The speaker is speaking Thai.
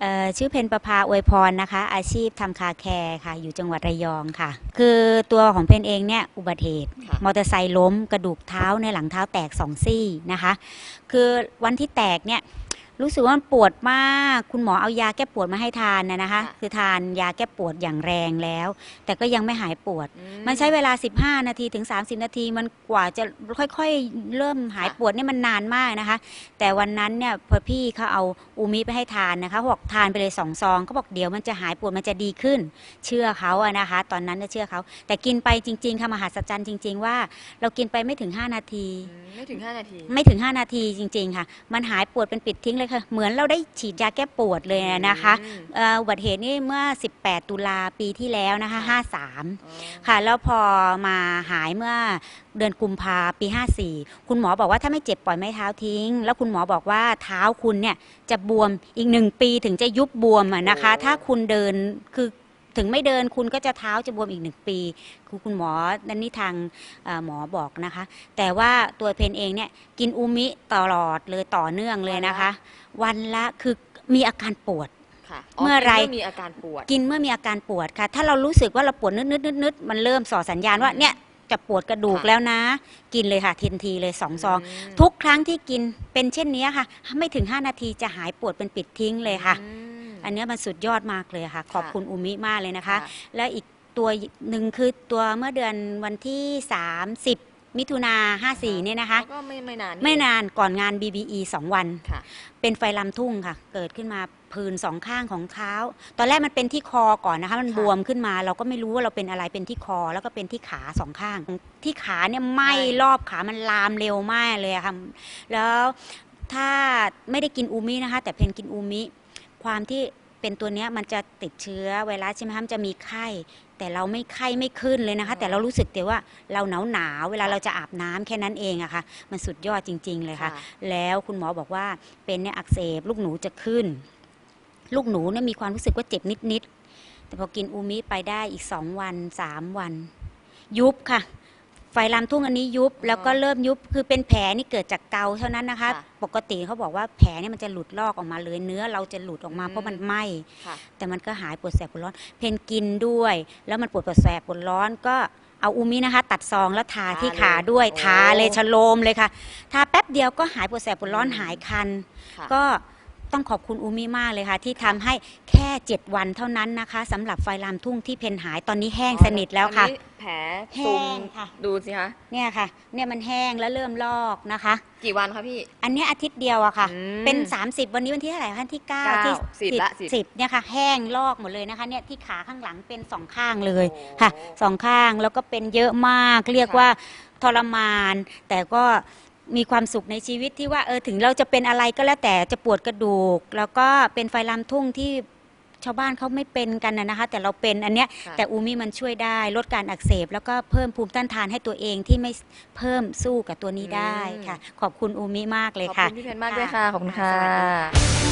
เอ่อชื่อเพนประภาอวยพรนะคะ อาชีพทำคาแคร์ค่ะ อยู่จังหวัดระยองค่ะ คือตัวของเพนเองเนี่ยอุบัติเหตุค่ะมอเตอร์ไซค์ล้มกระดูกเท้าในหลังเท้าแตกสองซี่นะคะ คือวันที่แตกเนี่ย รู้สึกว่ามันปวดมาก คุณหมอเอายาแก้ปวดมาให้ทานนะนะคะ ค่ะคือทานยาแก้ปวดอย่างแรงแล้ว แต่ก็ยังไม่หายปวด อืมันใช้เวลา 15 นาทีถึง 30 นาที มันกว่าจะค่อยๆ เริ่มหายค่ะ ปวดเนี่ยมันนานมากนะคะ แต่วันนั้นเนี่ยพอพี่เขาเอาอูมิไปให้ทานนะคะเขาบอกทานไปเลยสองซองเขาบอกเดี๋ยวมันจะหายปวดมันจะดีขึ้น เชื่อเขาอะนะคะ ตอนนั้นจะเชื่อเขา แต่กินไปจริงๆค่ะมหัศจรรย์จริง ๆ ว่า เรากินไปไม่ถึง 5 นาที อืมไม่ถึง 5 นาที ไม่ถึง 5 นาทีจริง ๆ ค่ะ มันหายปวดเป็นปิดทิ้งเลยค่ะเหมือนเราได้ฉีดยาแก้ปวดเลยนะคะอืมเอ่ออุบัติเหตุนี่เมื่อ 18 ตุลาปีที่แล้วนะคะค่ะ53อ๋อค่ะ แล้วพอมาหายเมื่อเดือนกุมภาปี 54 คุณหมอบอกว่าถ้าไม่เจ็บปล่อยไม้เท้าทิ้ง แล้วคุณหมอบอกว่าเท้าคุณเนี่ยจะบวมอีกหนึ่งปีถึงจะยุบบวมอะนะคะ ถ้าคุณเดินคือ ถึงไม่เดินคุณก็จะเท้าจะบวมอีกหนึ่งปีคือคุณหมอนั่นนี่ทางเอ่อหมอบอกนะคะ แต่ว่าตัวเพนเองเนี่ยกินอูมิตลอดเลยต่อเนื่องเลยนะคะ วันละคือมีอาการปวดค่ะเมื่อไหร่มีอาการปวด กินเมื่อมีอาการปวดค่ะ ถ้าเรารู้สึกว่าเราปวดนึดๆนึดๆมันเริ่มส่อสัญญาณว่าอืมเนี่ยจะปวดกระดูกค่ะแล้วนะ กินเลยค่ะทันทีเลยสองซองมทุกครั้งที่กินเป็นเช่นนี้ค่ะ ไม่ถึง 5 นาทีจะหายปวดเป็นปิดทิ้งเลยค่ะ อืมอันเนี้ยมันสุดยอดมากเลยค่ะ ขอบคุณอุมิมากเลยนะคะค่ะแล้วอีกตัวหนึ่งคือตัวเมื่อเดือนวันที่ 30มิถุนา54เนี่ยนะคะแล้วก็ไม่ไม่นาน ไม่นานก่อนงาน BBE 2 วันค่ะเป็นไฟลำทุ่งค่ะ เกิดขึ้นมาผื่นสองข้างของเท้า ตอนแรกมันเป็นที่คอก่อนนะคะ มันค่ะบวมขึ้นมา เราก็ไม่รู้ว่าเราเป็นอะไรเป็นที่คอ แล้วก็เป็นที่ขาสองข้าง ที่ขาเนี่ยไหม้รอบขามันลามเร็วมากเลยอะค่ะ แล้วถ้าไม่ได้กินอูมินะคะ แต่เพนกินอูมิ ความที่เป็นตัวเนี้ยมันจะติดเชื้อไวรัสใช่ไหมคะมันจะมีไข้ แต่เราไม่ไข้ไม่ขึ้นเลยนะคะ แต่เรารู้สึกแต่ว่าเราหนาวหนาวๆเวลาเราจะอาบน้ำแค่นั้นเองอะค่ะ มันสุดยอดจริง ๆ เลยค่ะค่ะ แล้วคุณหมอบอกว่าเป็นเนี่ยอักเสบลูกหนูจะขึ้น ลูกหนูเนี่ยมีความรู้สึกว่าเจ็บนิดๆแต่พอกินอูมิไปได้อีกสองวันสามวัน ยุบค่ะ ไฟลามทุ่งอันนี้ยุบแล้วก็เริ่มยุบคือเป็นแผลนี่เกิดจากเกาเท่านั้นนะคะ ค่ะปกติเขาบอกว่าแผลเนี่ยมันจะหลุดลอกออกมาเลยเนื้อเราจะหลุดออกมาอืม เพราะมันไหม้ค่ะ แต่มันก็หายปวดแสบปวดร้อน เพนกินด้วย แล้วมันปวดปวดแสบปวดร้อนก็เอาอูมินะคะ ตัดซองแล้วทาที่ทาขาเลยด้วยโอ้ ทาเลยชะโลมเลยค่ะทาแป๊บเดียวก็หายปวดแสบปวดร้อนอืมหายคัน ค่ะ ก็ ต้องขอบคุณอูมิมากเลยค่ะ ที่ทำให้แค่เจ็ดวันเท่านั้นนะคะสำหรับไฟลามทุ่งที่เพนหายตอนนี้แห้งสนิทแล้วค่ะตอนนี้แผลแห้ตุ่มงค่ะ ดูสิคะ เนี่ยค่ะ เนี่ยมันแห้งแล้วเริ่มลอกนะคะ กี่วันคะพี่ อันเนี้ยอาทิตย์เดียวอะค่ะ อืมเป็น 30 วันนี้วันที่เท่าไหร่คะที่เก้า9ที่สิบละสิบสิบเนี่ยค่ะ แห้งลอกหมดเลยนะคะ เนี่ยที่ขาข้างหลังเป็นสองข้างเลยโอ้ค่ะสองข้างแล้วก็เป็นเยอะมาก เรียกค่ะ ว่าทรมาน แต่ก็ มีความสุขในชีวิตที่ว่าเออถึงเราจะเป็นอะไรก็แล้วแต่จะปวดกระดูก แล้วก็เป็นไฟลามทุ่งที่ชาวบ้านเขาไม่เป็นกันนะนะคะ แต่เราเป็นอันเนี้ยค่ะ แต่อูมิมันช่วยได้ลดการอักเสบ แล้วก็เพิ่มภูมิต้านทานให้ตัวเองที่ไม่เพิ่มสู้กับตัวนี้ได้ค่ะ ขอบคุณอูมิมากเลยขอบค่ะ คุณพี่เพนมากด้วยค่ะ ขอบคุณค่ะค่ะสวัสดี